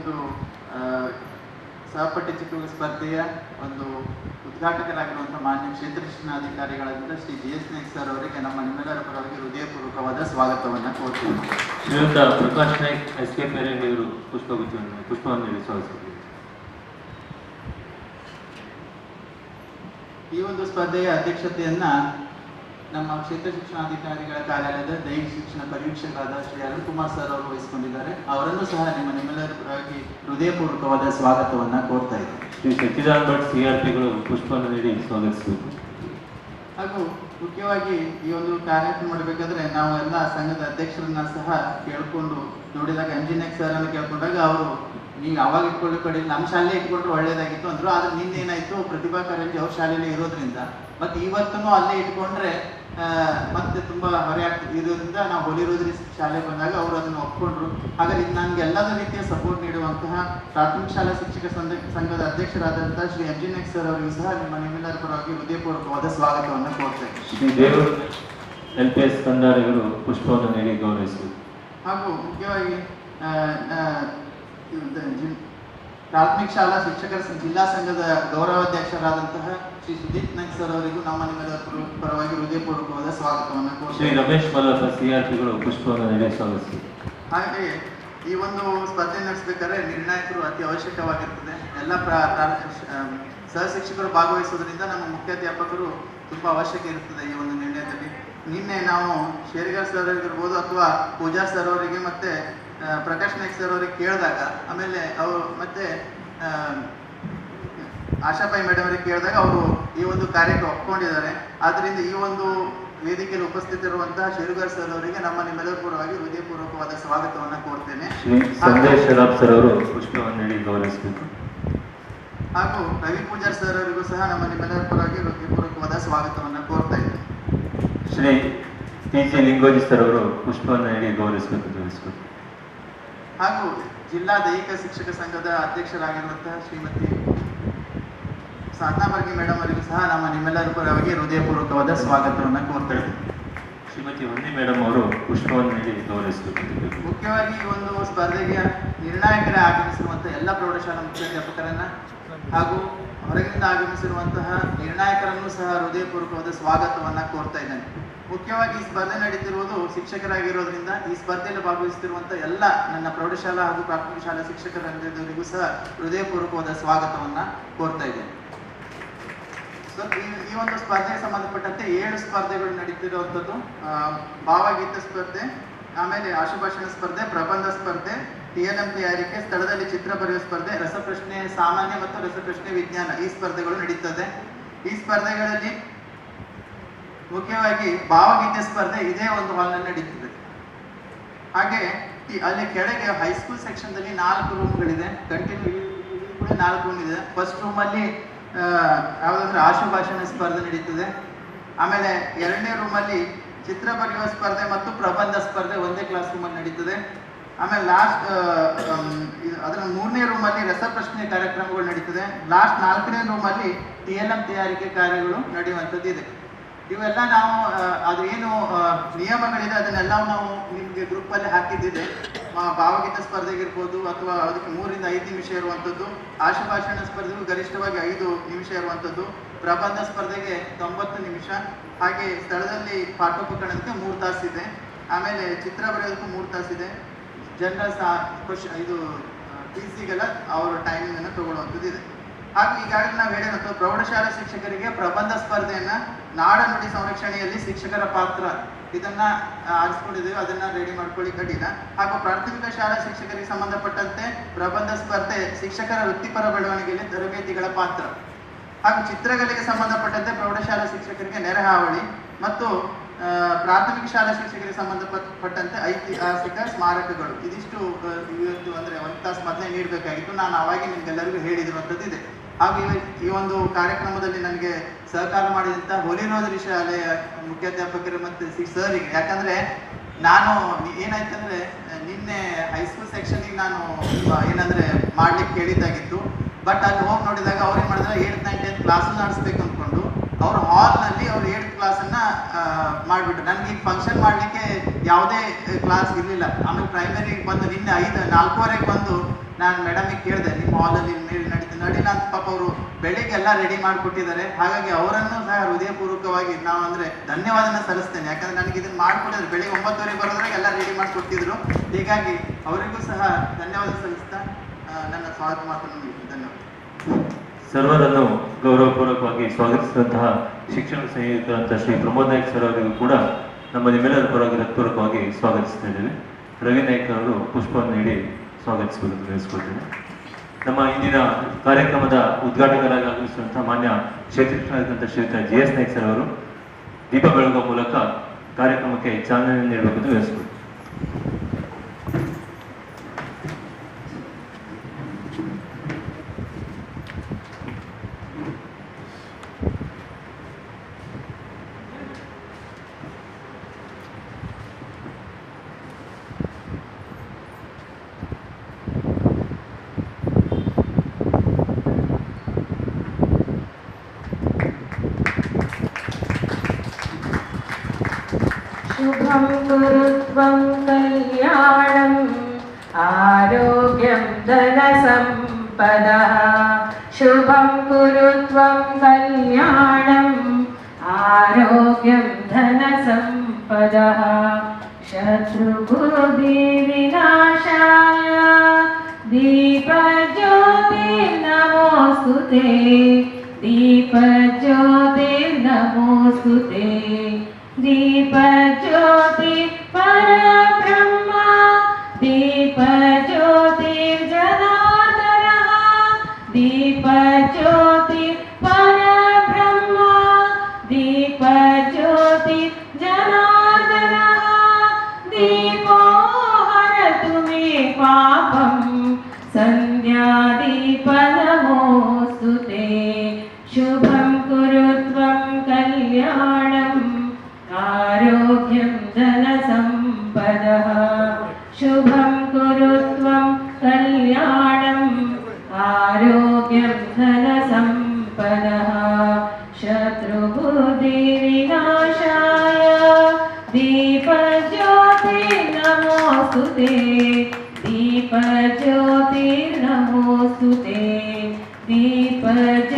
ಒಂದು ಸಹಪಠ್ಯ ಚಿತ್ರ ಸ್ಪರ್ಧೆಯ ಒಂದು ಉದ್ಘಾಟಕರಾಗಿರುವಂಥ ಮಾನ್ಯ ಕ್ಷೇತ್ರ ಶಿಕ್ಷಣಾಧಿಕಾರಿಗಳಾದ Shri G S Naik sir ಅವರಿಗೆ ನಮ್ಮ ನಿಮ್ಮೆಲ್ಲರ ಪರವಾಗಿ ಹೃದಯಪೂರ್ವಕವಾದ ಸ್ವಾಗತವನ್ನು ಕೋರ್ತೀವಿ ಶ್ರೀಯುತ Prakash Naik S K parent ಇವರು ಪುಷ್ಪಗುಚ್ಛವನ್ನು ಪುಷ್ಪವನ್ನು ಈ ಒಂದು ಸ್ಪರ್ಧೆಯ ಅಧ್ಯಕ್ಷತೆಯನ್ನ ನಮ್ಮ ಕ್ಷೇತ್ರ ಶಿಕ್ಷಣಾಧಿಕಾರಿಗಳ ಕಾರ್ಯಾಲಯದ ದೈಹಿಕ ಶಿಕ್ಷಣ ಪರೀಕ್ಷಕರಾದ ಶ್ರೀ ಅರುಣ್ ಕುಮಾರ್ ಸರ್ ಅವರು ವಹಿಸಿಕೊಂಡಿದ್ದಾರೆ. ಅವರನ್ನು ಸಹ ನಿಮ್ಮ ನಿಮ್ಮೆಲ್ಲರ ಪರವಾಗಿ ಹೃದಯಪೂರ್ವಕವಾದ ಸ್ವಾಗತವನ್ನ ಕೋರ್ತಾ ಇದ್ದಾರೆ ಶ್ರೀ ಸಚ್ಚಿದಾನಂದ ಭಟ್ ಸಿ ಆರ್ ಪಿಗಳು ಪುಷ್ಪವನ್ನು ನೀಡಿ ಸ್ವಾಗತಿಸಬೇಕು ಹಾಗೂ ಮುಖ್ಯವಾಗಿ ಈ ಒಂದು ಕಾರ್ಯಕ್ರಮ ಮಾಡಬೇಕಾದ್ರೆ ನಾವು ಎಲ್ಲ ಸಂಘದ ಅಧ್ಯಕ್ಷರನ್ನ ಸಹ ಕೇಳ್ಕೊಂಡು ನೋಡಿದಾಗ ಎಂಜಿನಿಯರ್ ಸರ್ ಅನ್ನು ಕೇಳ್ಕೊಂಡಾಗ ಅವರು ನೀವು ಯಾವಾಗ ಇಟ್ಕೊಳ್ಳಿ ಕಡೆ ನಮ್ಮ ಶಾಲೆ ಇಟ್ಕೊಂಡ್ರೆ ಒಳ್ಳೇದಾಗಿತ್ತು ಅಂದ್ರು. ಆದ್ರೆ ನಿನ್ನೆ ಏನಾಯ್ತು ಪ್ರತಿಭಾ ಕಾರಂಜಿ ಅವ್ರ ಶಾಲೆಯಲ್ಲಿ ಇರೋದ್ರಿಂದ. ಮತ್ತೆ ಇವತ್ತೂ ಅಲ್ಲೇ ಇಟ್ಕೊಂಡ್ರೆ ಮತ್ತೆ ತುಂಬಾ ಹೊರೆ ಆಗ್ತದೆ. ಇರೋದ್ರಿಂದ ನಾವು ಹೊಲಿರೋದ್ರಿ ಶಾಲೆ ಬಂದಾಗ ಅವರು ಅದನ್ನು ಒಪ್ಕೊಂಡ್ರು. ಹಾಗಾಗಿ ಇದು ನನಗೆ ಎಲ್ಲದ ರೀತಿಯ ಸಪೋರ್ಟ್ ನೀಡುವಂತಹ ಪ್ರಾಥಮಿಕ ಶಾಲಾ ಶಿಕ್ಷಕ ಸಂಘ ಸಂಘದ ಅಧ್ಯಕ್ಷರಾದಂತಹ ಶ್ರೀ ಎಂಜಿನಿಯರ್ ಸರ್ ಅವರಿಗೂ ಸಹ ನಿಮ್ಮ ನಿಮ್ಮೆಲ್ಲರ ಪರವಾಗಿ ಹೃದಯಪೂರ್ವಕವಾದ ಸ್ವಾಗತವನ್ನು ಕೋರ್ತೇವೆ Shri Devaru L P S ನೇರಿ ಪುಷ್ಪವನ್ನು ನೀಡಿ ಹಾಗೂ ಮುಖ್ಯವಾಗಿ ಪ್ರಾಥಮಿಕ ಶಾಲಾ ಶಿಕ್ಷಕರ ಜಿಲ್ಲಾ ಸಂಘದ ಗೌರವಾಧ್ಯಕ್ಷರಾದಂತಹ ಶ್ರೀ ಸುದೀಪ್ ನಾಯ್ಕ ಸರ್ ಅವರಿಗೂ ನಮ್ಮ ನಿಮ್ಮದ ಪರವಾಗಿ ಹೃದಯಪೂರ್ವಕವಾದ ಸ್ವಾಗತವನ್ನು ಶ್ರೀ ರಮೇಶ್ ಪುಷ್ಪವನ್ನು ಸ್ವಾಗತಿಸಿ. ಹಾಗೆ ಈ ಒಂದು ಸ್ಪರ್ಧೆ ನಡೆಸಬೇಕಾದ್ರೆ ನಿರ್ಣಾಯಕರು ಅತಿ ಅವಶ್ಯಕವಾಗಿರ್ತದೆ. ಎಲ್ಲ ಸಹ ಶಿಕ್ಷಕರು ಭಾಗವಹಿಸುವುದರಿಂದ ನಮ್ಮ ಮುಖ್ಯಾಧ್ಯಾಪಕರು ತುಂಬಾ ಅವಶ್ಯಕ ಇರ್ತದೆ ಈ ಒಂದು ನಿರ್ಣಯದಲ್ಲಿ. ನಿನ್ನೆ ನಾವು ಶೇರಿಗಾರ್ ಸರ್ ಅವರಿಗಿರ್ಬೋದು ಅಥವಾ ಪೂಜಾ ಸರ್ ಅವರಿಗೆ ಮತ್ತೆ ಪ್ರಕಾಶ್ ನಾಯ್ಕ್ ಸರ್ ಅವರಿಗೆ ಕೇಳಿದಾಗ ಆಮೇಲೆ ಅವರು ಮತ್ತೆ ಆಶಾಬಾಯಿ ಮೇಡಮ್ ಅವರಿಗೆ ಕೇಳಿದಾಗ ಅವರು ಈ ಒಂದು ಕಾರ್ಯಕ್ಕೆ ಒಪ್ಕೊಂಡಿದ್ದಾರೆ. ಆದ್ರಿಂದ ಈ ಒಂದು ವೇದಿಕೆಯಲ್ಲಿ ಉಪಸ್ಥಿತಿರುವಂತಹ ಶಿರುಗಾರ್ ಸರ್ ಅವರಿಗೆ ನಮ್ಮ ನಿಮ್ಮೆಲ್ಲರ ಪರವಾಗಿ ಹೃದಯಪೂರ್ವಕವಾದ ಸ್ವಾಗತವನ್ನ ಕೋರ್ತೇನೆ. ಶ್ರೀ ಸಂದೇಶ್ ಶರಾಬ್ ಸರ್ ಅವರು ಪುಷ್ಪವನ್ನು ನೀಡಿ ಗೌರವಿಸಬೇಕು. ಹಾಗೂ ರವಿ ಪೂಜಾರ್ ಸರ್ ಅವರಿಗೂ ಸಹ ನಮ್ಮ ನಿಮ್ಮೆಲ್ಲರ ಪರವಾಗಿ ಹೃದಯಪೂರ್ವಕವಾದ ಸ್ವಾಗತವನ್ನ ಕೋರ್ತಾ ಇದ್ದೇನೆ. Shri T C Lingoji sir ಅವರು ಪುಷ್ಪವನ್ನು ನೀಡಿ ಗೌರವಿಸಬೇಕು ತಿಳಿಸಬೇಕು ಹಾಗೂ ಜಿಲ್ಲಾ ದೈಹಿಕ ಶಿಕ್ಷಕ ಸಂಘದ ಅಧ್ಯಕ್ಷರಾಗಿರುವಂತಹ ಶ್ರೀಮತಿ ಸಾಧನಾಬರ್ಗಿ ಮೇಡಮ್ ಅವರಿಗೂ ಸಹ ನಮ್ಮ ನಿಮ್ಮೆಲ್ಲರ ಪರವಾಗಿ ಹೃದಯಪೂರ್ವಕವಾದ ಸ್ವಾಗತವನ್ನು ಕೋರ್ತಾ ಶ್ರೀಮತಿ ವಂದಿ ಮೇಡಮ್ ಅವರು ಪುಷ್ಪವನ್ನು ನೀಡಿ ಗೌರವಿಸಬೇಕು ಮುಖ್ಯವಾಗಿ ಈ ಒಂದು ಸ್ಪರ್ಧೆಗೆ ನಿರ್ಣಾಯಕರೇ ಆಗಮಿಸಿರುವಂತಹ ಎಲ್ಲ ಪ್ರೌಢಶಾಲಾ ಮುಖ್ಯಾಧ್ಯಾಪಕರನ್ನ ಹಾಗೂ ಹೊರಗಿನಿಂದ ಆಗಮಿಸಿರುವಂತಹ ನಿರ್ಣಾಯಕರನ್ನು ಸಹ ಹೃದಯಪೂರ್ವಕವಾದ ಸ್ವಾಗತವನ್ನ ಕೋರ್ತಾ ಇದ್ದೇನೆ. ಮುಖ್ಯವಾಗಿ ಈ ಸ್ಪರ್ಧೆ ನಡೀತಿರುವುದು ಶಿಕ್ಷಕರಾಗಿರೋದ್ರಿಂದ ಈ ಸ್ಪರ್ಧೆಯಲ್ಲಿ ಭಾಗವಹಿಸುತ್ತಿರುವಂತಹ ಎಲ್ಲ ನನ್ನ ಪ್ರೌಢಶಾಲಾ ಹಾಗೂ ಪ್ರಾಥಮಿಕ ಶಾಲಾ ಶಿಕ್ಷಕರಂದರಿಗೂ ಸಹ ಹೃದಯಪೂರ್ವಕವಾದ ಸ್ವಾಗತವನ್ನ ಕೋರ್ತಾ ಇದ್ದೇನೆ. ಸೊ ಈ ಒಂದು ಸ್ಪರ್ಧೆಗೆ ಸಂಬಂಧಪಟ್ಟಂತೆ ಏಳು ಸ್ಪರ್ಧೆಗಳು ನಡೀತಿರುವಂಥದ್ದು. ಭಾವಗೀತ ಸ್ಪರ್ಧೆ, ಆಮೇಲೆ ಆಶುಭಾಷಣ ಸ್ಪರ್ಧೆ, ಪ್ರಬಂಧ ಸ್ಪರ್ಧೆ ಟಿ ಎಲ್ ತಯಾರಿಕೆ ಸ್ಥಳದಲ್ಲಿ ಚಿತ್ರ ಬರೆಯುವ ಸ್ಪರ್ಧೆ, ರಸಪ್ರಶ್ನೆ, ಸಾಮಾನ್ಯ ಮತ್ತು ರಸಪ್ರಶ್ನೆ ವಿಜ್ಞಾನ ಈ ಸ್ಪರ್ಧೆಗಳು ನಡೀತದೆ. ಈ ಸ್ಪರ್ಧೆಗಳಲ್ಲಿ ಮುಖ್ಯವಾಗಿ ಭಾವಗೀತೆ ಸ್ಪರ್ಧೆ ಇದೇ ಒಂದು ಹಾಲ್ನಲ್ಲಿ ನಡೀತದೆ. ಹಾಗೆ ಅಲ್ಲಿ ಕೆಳಗೆ ಹೈಸ್ಕೂಲ್ ಸೆಕ್ಷನ್ ದಲ್ಲಿ ನಾಲ್ಕು ರೂಮ್ಗಳಿದೆ ಕಂಟಿನ್ಯೂ ಕೂಡ ನಾಲ್ಕು ರೂಮ್ ಇದೆ. ಫಸ್ಟ್ ರೂಮ್ ರೂಮಲ್ಲಿ ಯಾವುದಂದ್ರೆ ಆಶುಭಾಷಣ ಸ್ಪರ್ಧೆ ನಡೀತದೆ. ಆಮೇಲೆ ಎರಡನೇ ರೂಮಲ್ಲಿ ಚಿತ್ರ ಬರೆಯುವ ಸ್ಪರ್ಧೆ ಮತ್ತು ಪ್ರಬಂಧ ಸ್ಪರ್ಧೆ ಒಂದೇ ಕ್ಲಾಸ್ ರೂಮ್ ಅಲ್ಲಿ ನಡೀತದೆ. ಆಮೇಲೆ ಲಾಸ್ಟ್ ಅದರ ಮೂರನೇ ರೂಮಲ್ಲಿ ರಸಪ್ರಶ್ನೆ ಕಾರ್ಯಕ್ರಮಗಳು ನಡೀತದೆ. ಲಾಸ್ಟ್ ನಾಲ್ಕನೇ ರೂಮಲ್ಲಿ ಟಿ ಎಲ್ ಎಂ ತಯಾರಿಕೆ ಕಾರ್ಯಗಳು ನಡೆಯುವಂಥದ್ದು ಇದೆ. ಇವೆಲ್ಲ ನಾವು ಅದು ಏನು ನಿಯಮಗಳಿದೆ ಅದನ್ನೆಲ್ಲ ನಾವು ನಿಮಗೆ ಗ್ರೂಪಲ್ಲಿ ಹಾಕಿದ್ದಿದೆ ಭಾವಗೀತ ಸ್ಪರ್ಧೆಗಿರ್ಬೋದು ಅಥವಾ ಅದಕ್ಕೆ ಮೂರಿಂದ ಐದು ನಿಮಿಷ ಇರುವಂಥದ್ದು. ಆಶುಭಾಷಣ ಸ್ಪರ್ಧೆಗೂ ಗರಿಷ್ಠವಾಗಿ ಐದು ನಿಮಿಷ ಇರುವಂಥದ್ದು. ಪ್ರಬಂಧ ಸ್ಪರ್ಧೆಗೆ ತೊಂಬತ್ತು ನಿಮಿಷ. ಹಾಗೆ ಸ್ಥಳದಲ್ಲಿ ಪಾಠೋಪಕರಣಕ್ಕೆ ಮೂರು ತಾಸಿದೆ. ಆಮೇಲೆ ಚಿತ್ರ ಬರೆಯೋದಕ್ಕೂ ಮೂರು ತಾಸಿದೆ. ಜನರಲ್ ಸಾ ಕ್ವಶನ್ ಇದು ಪಿ ಸಿಗೆಲ್ಲ ಅವರ ಟೈಮಿಂಗ್ ಅನ್ನು ತಗೊಳ್ಳುವಂಥದ್ದು ಇದೆ ಹಾಗೆ ಈಗಾಗಲೇ ನಾವು ಹೇಳಿದಂಥ ಪ್ರೌಢಶಾಲಾ ಶಿಕ್ಷಕರಿಗೆ ಪ್ರಬಂಧ ಸ್ಪರ್ಧೆಯನ್ನು ನಾಡ ನುಡಿ ಸಂರಕ್ಷಣೆಯಲ್ಲಿ ಶಿಕ್ಷಕರ ಪಾತ್ರ ಇದನ್ನ ಆರಿಸ್ಕೊಂಡಿದ್ದೀವಿ ಅದನ್ನ ರೆಡಿ ಮಾಡ್ಕೊಳ್ಳಿ ಕಠಿಣ. ಹಾಗೂ ಪ್ರಾಥಮಿಕ ಶಾಲಾ ಶಿಕ್ಷಕರಿಗೆ ಸಂಬಂಧಪಟ್ಟಂತೆ ಪ್ರಬಂಧ ಸ್ಪರ್ಧೆ ಶಿಕ್ಷಕರ ವೃತ್ತಿಪರ ಬೆಳವಣಿಗೆಯಲ್ಲಿ ತರಬೇತಿಗಳ ಪಾತ್ರ. ಹಾಗೂ ಚಿತ್ರಗಳಿಗೆ ಸಂಬಂಧಪಟ್ಟಂತೆ ಪ್ರೌಢಶಾಲಾ ಶಿಕ್ಷಕರಿಗೆ ನೆರೆಹಾವಳಿ ಮತ್ತು ಆ, ಪ್ರಾಥಮಿಕ ಶಾಲಾ ಶಿಕ್ಷಕರಿಗೆ ಸಂಬಂಧಪಟ್ಟಂತೆ ಐತಿಹಾಸಿಕ ಸ್ಮಾರಕಗಳು. ಇದಿಷ್ಟು ಇವತ್ತು ಅಂದ್ರೆ ಒಂದು ತಾಸು ಮೊದಲೇ ನೀಡಬೇಕಾಗಿತ್ತು. ನಾನು ಅವಾಗೆ ನಿಮ್ಗೆಲ್ಲರಿಗೂ ಹೇಳಿದಿರುವಂಥದ್ದು ಇದೆ. ಹಾಗೂ ಈ ಒಂದು ಕಾರ್ಯಕ್ರಮದಲ್ಲಿ ನನಗೆ ಸಹಕಾರ ಮಾಡಿದಂಥ ಹೋಲಿನೋದರಿ ಶಾಲೆಯ ಮುಖ್ಯಾಧ್ಯಾಪಕರು ಮತ್ತು ಸರಿಗೆ ಯಾಕಂದ್ರೆ ನಾನು ಏನಾಯ್ತು ಏನಾಯ್ತಂದ್ರೆ ನಿನ್ನೆ ಹೈಸ್ಕೂಲ್ ಸೆಕ್ಷನ್ಗೆ ನಾನು ಏನಂದ್ರೆ ಮಾಡ್ಲಿಕ್ಕೆ ಕೇಳಿದ್ದಾಗಿತ್ತು. ಬಟ್ ಅಲ್ಲಿ ಹೋಗಿ ನೋಡಿದಾಗ ಅವ್ರೇನ್ ಮಾಡಿದ್ರೆ ಏಟ್ ನೈನ್ ಟೆಂತ್ ಕ್ಲಾಸ್ ನಡೆಸ್ಬೇಕು ಅವ್ರ ಹಾಲ್ನಲ್ಲಿ ಅವ್ರು ಏಟ್ ಕ್ಲಾಸನ್ನ ಮಾಡಿಬಿಟ್ರು. ನನಗೆ ಈಗ ಫಂಕ್ಷನ್ ಮಾಡಲಿಕ್ಕೆ ಯಾವುದೇ ಕ್ಲಾಸ್ ಇರಲಿಲ್ಲ. ಆಮೇಲೆ ಪ್ರೈಮರಿಗೆ ಬಂದು ನಿನ್ನೆ ಐದು, ನಾಲ್ಕೂವರೆಗೆ ಬಂದು ನಾನು ಮೇಡಮಿಗೆ ಕೇಳಿದೆ, ನಿಮ್ಮ ಹಾಲಲ್ಲಿ ನಡೀತು ನಡೀಲ ಅಂತ ಪಾಪ ಅವರು ಬೆಳಿಗ್ಗೆ ಎಲ್ಲ ರೆಡಿ ಮಾಡಿಕೊಟ್ಟಿದ್ದಾರೆ. ಹಾಗಾಗಿ ಅವರನ್ನು ಸಹ ಹೃದಯಪೂರ್ವಕವಾಗಿ ನಾವು ಅಂದರೆ ಧನ್ಯವಾದನ ಸಲ್ಲಿಸ್ತೇನೆ. ಯಾಕಂದ್ರೆ ನನಗೆ ಇದನ್ನು ಮಾಡಿಕೊಟ್ಟಿದ್ರು ಬೆಳಿಗ್ಗೆ ಒಂಬತ್ತುವರೆಗೆ ಬರೋದ್ರಾಗ ಎಲ್ಲ ರೆಡಿ ಮಾಡಿಕೊಟ್ಟಿದ್ರು. ಹೀಗಾಗಿ ಅವರಿಗೂ ಸಹ ಧನ್ಯವಾದ ಸಲ್ಲಿಸ್ತಾ ನನ್ನ ಸ್ವಾಗತ ಮಾತನ್ನು ಧನ್ಯವಾದ. ಸರ್ವರನ್ನು ಗೌರವಪೂರ್ವಕವಾಗಿ ಸ್ವಾಗತಿಸಿದಂತಹ ಶಿಕ್ಷಣ ಸಂಯೋಜಕರಂತ ಶ್ರೀ ಪ್ರಮೋದ್ ನಾಯ್ಕ್ ಸರ್ ಅವರಿಗೂ ಕೂಡ ನಮ್ಮ ನಿಮ್ಮೆಲ್ಲರ ಪರವಾಗಿ ಹೃತ್ಪೂರ್ವಕವಾಗಿ ಸ್ವಾಗತಿಸ್ತಾ ಇದ್ದೇವೆ. ರವಿ ನಾಯ್ಕ್ ಅವರು ಪುಷ್ಪವನ್ನು ನೀಡಿ ಸ್ವಾಗತಿಸುವುದನ್ನು ತಿಳಿಸಿಕೊಳ್ತೇನೆ ನಮ್ಮ ಇಂದಿನ ಕಾರ್ಯಕ್ರಮದ ಉದ್ಘಾಟಕರಾಗಿ ಆಗಮಿಸಿದಂತಹ ಮಾನ್ಯ ಕ್ಷೇತ್ರಾಧಿಕಾರಿಗಳಂತ ಶ್ರೀಯುತ ಜಿ ಎಸ್ ನಾಯ್ಕ ಸರ್ ಅವರು ದೀಪ ಬೆಳಗುವ ಮೂಲಕ ಕಾರ್ಯಕ್ರಮಕ್ಕೆ ಚಾಲನೆ ನೀಡಬೇಕೆಂದು ಅಂತ सुखं गुरुत्वं कल्याणम् आरोग्यं धनसंपदः शुभं गुरुत्वं कल्याणम् आरोग्यं धनसम्पदः शत्रुगुरुदेविनाशाय दीपज्योतिर्नमोऽस्तु ते दीपज्योतिर्नमोऽस्तु ते दीपज्योति परब्रह्मा दीपज्योतिर्जनार्दनः दीपज्योति परब्रह्मा दीपज्योति आरोग्यं धनसम्पदः शुभं कुरु त्वं कल्याणम् आरोग्यं धनसम्पदः शत्रुबुद्धिविनाशाय दीपज्योतिर्नमोऽस्तु ते दीपज्योतिर्नमोऽस्तु ते दीपज्योतिर्नमोऽस्तु